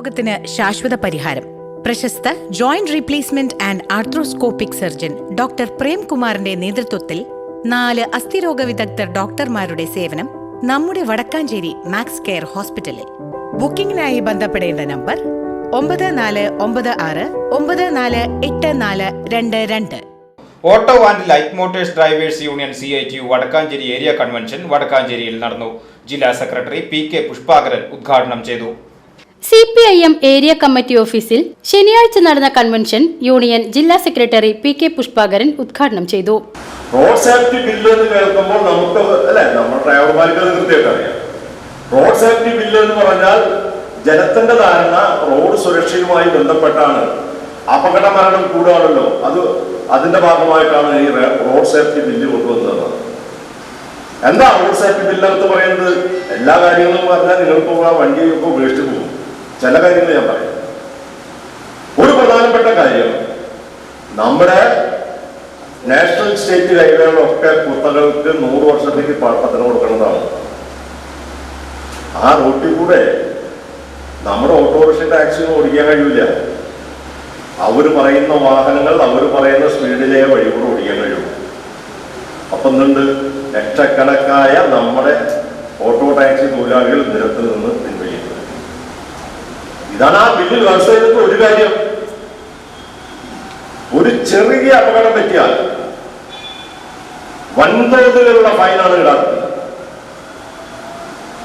രോഗത്തിന് ശാശ്വത പരിഹാരം. പ്രശസ്ത joint replacement and arthroscopic surgeon doctor പ്രേംകുമാറിന്റെ നേതൃത്വത്തിൽ നാല് അസ്ഥിരോഗ വിദഗ്ധർ ഡോക്ടർമാരുടെ സേവനം നമ്മുടെ വടക്കാഞ്ചേരി മാക്സ് കെയർ ഹോസ്പിറ്റലിൽ. ബുക്കിംഗിനായി ബന്ധപ്പെടേണ്ട നമ്പർ ഒമ്പത് നാല് ഒമ്പത് ആറ് ഒമ്പത് നാല് എട്ട് നാല് രണ്ട് രണ്ട്. Auto and light motors drivers union C I T U Vadakkanchery area convention വടക്കാഞ്ചേരിയിൽ നടന്നു. ജില്ലാ സെക്രട്ടറി പി കെ പുഷ്പാകരൻ ഉദ്ഘാടനം ചെയ്തു. C P I M area committee ഓഫീസിൽ ശനിയാഴ്ച നടന്ന കൺവെൻഷൻ യൂണിയൻ ജില്ലാ സെക്രട്ടറി പി കെ പുഷ്പാകരൻ ഉദ്ഘാടനം ചെയ്തു. റോഡ് സേഫ്റ്റി ബില്ല് എന്ന് കേൾക്കുമ്പോൾ നമുക്ക് അല്ലെ നമ്മുടെ ഡ്രൈവർമാർക്ക് അത് കൃത്യമായിട്ട് അറിയാം. റോഡ് സേഫ്റ്റി ബില്ല് എന്ന് പറഞ്ഞാൽ ജനത്തിന്റെ ധാരണ റോഡ് സുരക്ഷയുമായി ബന്ധപ്പെട്ടാണ്. അപകട മരണം കൂടുകയാണല്ലോ. അത് അതിന്റെ ഭാഗമായിട്ടാണ് ഈ റോഡ് സേഫ്റ്റി ബില്ല് കൊണ്ടുവന്നത്. എന്താ റോഡ് സേഫ്റ്റി ബില്ല് എന്ന് പറയുന്നത്? എല്ലാ കാര്യങ്ങളും പറഞ്ഞാൽ നിങ്ങൾക്ക് ആ വണ്ടിയൊക്കെ ഉപേക്ഷിച്ച് പോകും. ചില കാര്യങ്ങൾ ഞാൻ പറയാം. ഒരു പ്രധാനപ്പെട്ട കാര്യം നമ്മുടെ നാഷണൽ സ്റ്റേറ്റ് ഹൈവേകളൊക്കെ കുത്തകൾക്ക് നൂറ് വർഷത്തേക്ക് പത്തനം കൊടുക്കുന്നതാണ്. ആ റോട്ടിൽ കൂടെ നമ്മുടെ ഓട്ടോറിക്ഷ ടാക്സിന് ഓടിക്കാൻ കഴിയില്ല അവർ പറയുന്ന വാഹനങ്ങൾ അവർ പറയുന്ന സ്പീഡിലെ വഴി കൂടെ ഓടിക്കാൻ കഴിയും. അപ്പൊ എന്തുണ്ട്? ലക്ഷക്കണക്കായ നമ്മുടെ ഓട്ടോ ടാക്സി തൊഴിലാളികൾ നിരത്തിൽ നിന്ന് പിൻവലിക്കുന്നത് ഇതാണ് ആ ബില്ലിൽ വ്യവസ്ഥ ഒരു കാര്യം. ഒരു ചെറിയ അപകടം പറ്റിയാൽ വൻതോതിലുള്ള ഫൈനാണ് ഈടാക്കുന്നത്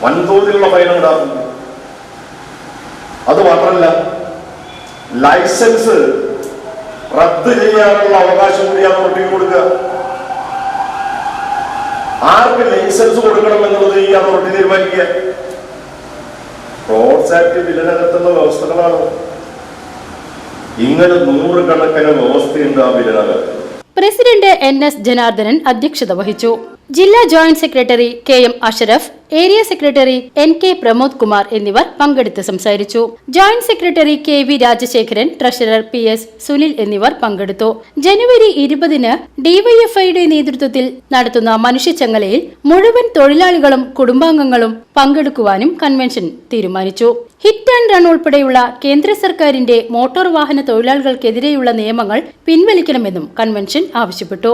വൻതോതിലുള്ള ഫൈനാണ് ഈടാക്കുന്നത് അത് മാത്രമല്ല ലൈസൻസ് റദ്ദ് ചെയ്യാനുള്ള അവകാശം കൂടിയാണ് നോട്ടിൽ കൊടുക്കുക. ആർക്ക് ലൈസൻസ് കൊടുക്കണം എന്നുള്ളത് ഈ അതോറിറ്റി തീരുമാനിക്കുക? റോഡ് സേഫ്റ്റി ബില്ലിനകത്തുള്ള വ്യവസ്ഥകളാണ്. ഇങ്ങനെ നൂറുകണക്കിന് വ്യവസ്ഥയുണ്ട് ആ ബില്ലിനകത്ത് പ്രസിഡന്റ് എൻ എസ് ജനാർദ്ദനൻ അധ്യക്ഷത വഹിച്ചു. ജില്ലാ joint secretary K M Ashraf area secretary N K Pramod Kumar എന്നിവർ പങ്കെടുത്ത് സംസാരിച്ചു. Joint secretary K V Rajasekharan treasurer P S Sunil എന്നിവർ പങ്കെടുത്തു. ജനുവരി ഇരുപതിന് ഡിവൈഎഫ്ഐയുടെ നേതൃത്വത്തിൽ നടത്തുന്ന മനുഷ്യച്ചങ്ങലയിൽ മുഴുവൻ തൊഴിലാളികളും കുടുംബാംഗങ്ങളും പങ്കെടുക്കുവാനും കൺവെൻഷൻ തീരുമാനിച്ചു. ഹിറ്റ് ആൻഡ് റൺ ഉൾപ്പെടെയുള്ള കേന്ദ്ര സർക്കാരിന്റെ മോട്ടോർ വാഹന തൊഴിലാളികൾക്കെതിരെയുള്ള നിയമങ്ങൾ പിൻവലിക്കണമെന്നും കൺവെൻഷൻ ആവശ്യപ്പെട്ടു.